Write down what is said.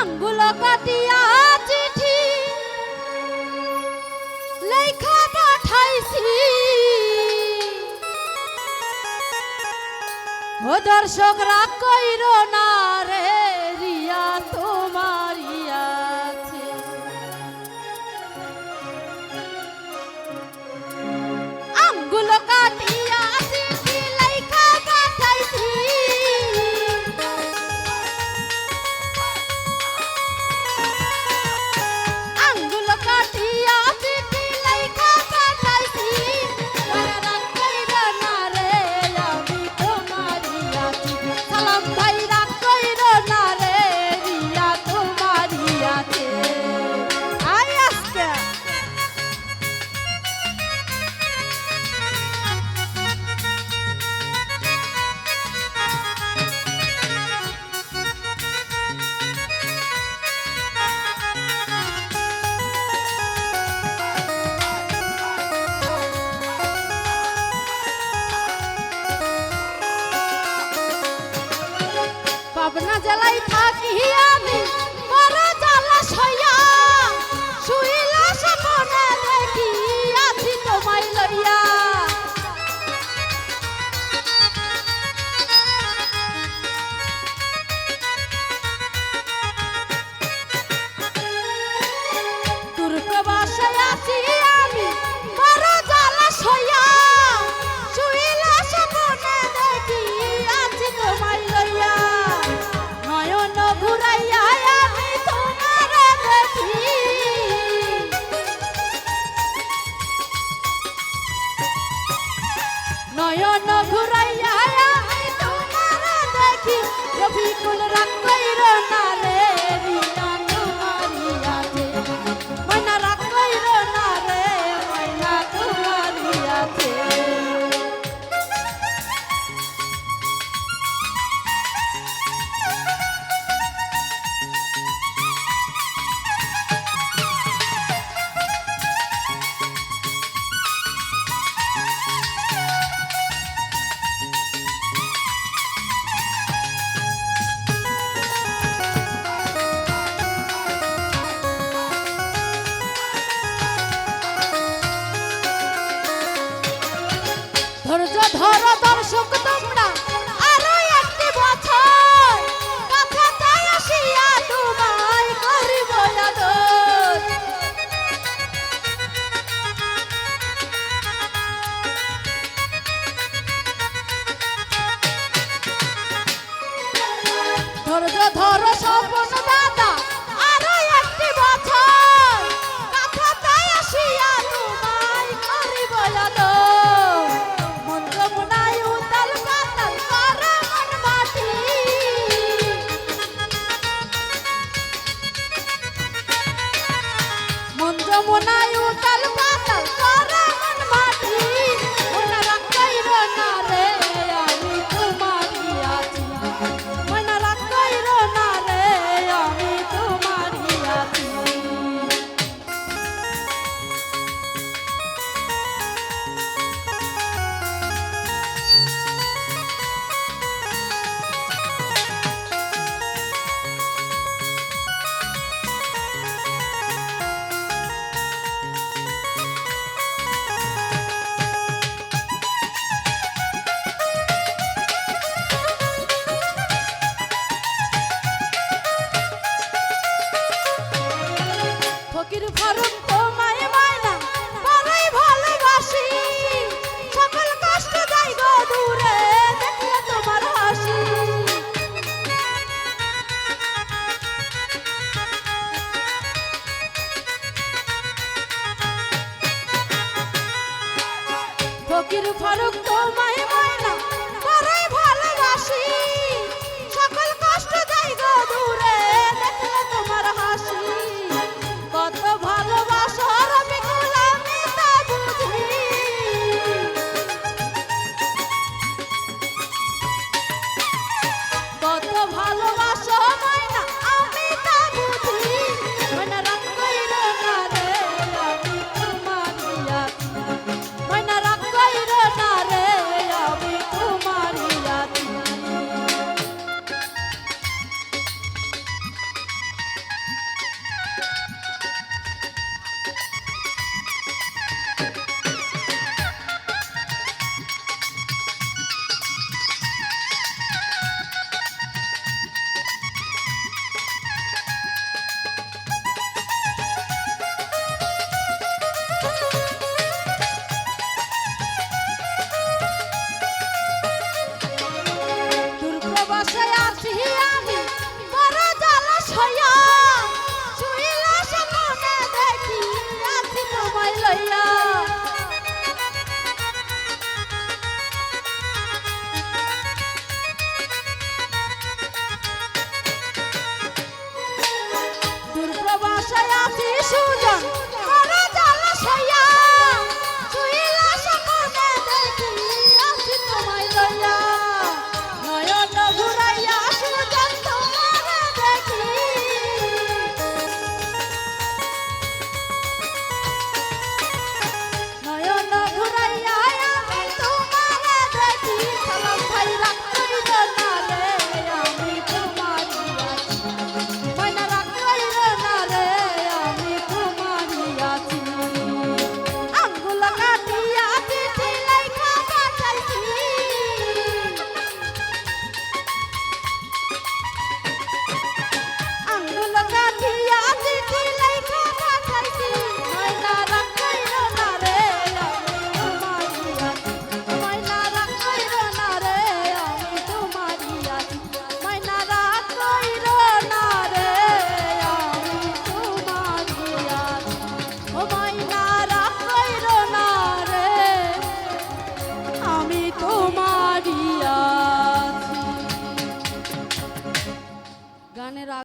আঙ্গুল কাটিয়া চিঠি লেখা পাঠাইছি ও দর্শকরা কইর না। মন ঘুরাইয়া আমি তোমার দেখি রবি কুল রাগ কইরো না। কাজের ফারুক